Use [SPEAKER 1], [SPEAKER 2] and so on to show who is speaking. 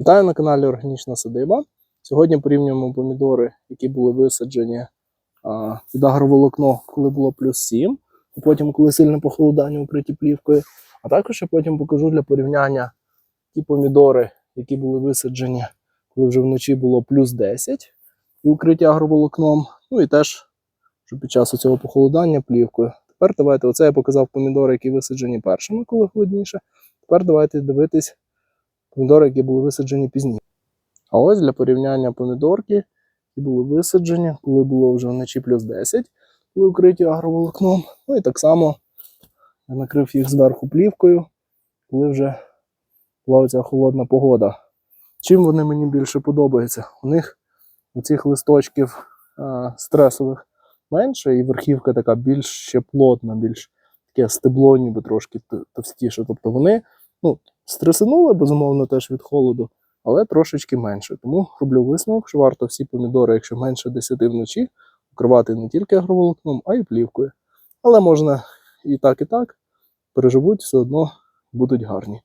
[SPEAKER 1] Вітаю на каналі Органічна Садиба. Сьогодні порівнюємо помідори, які були висаджені під агроволокно, коли було плюс 7, і потім, коли сильне похолодання укриті плівкою. А також я потім покажу для порівняння ті помідори, які були висаджені, коли вже вночі було плюс 10 і укриті агроволокном. Ну і теж що під час цього похолодання плівкою. Тепер давайте, оце я показав помідори, які висаджені першими, коли холодніше. Тепер давайте дивитись помідори, які були висаджені пізніше. А ось для порівняння помідорки, які були висаджені, коли було вже вночі плюс 10, коли укриті агроволокном. Ну і так само я накрив їх зверху плівкою, коли вже була ця холодна погода. Чим вони мені більше подобаються? У них оцих листочків а, стресових менше, і верхівка така більш ще плотна, більш таке стебло, ніби трошки товстіше. Тобто вони ну, стресанули, безумовно, теж від холоду, але трошечки менше. Тому роблю висновок, що варто всі помідори, якщо менше 10 вночі, укривати не тільки агроволокном, а й плівкою. Але можна і так, і так. Переживуть, все одно будуть гарні.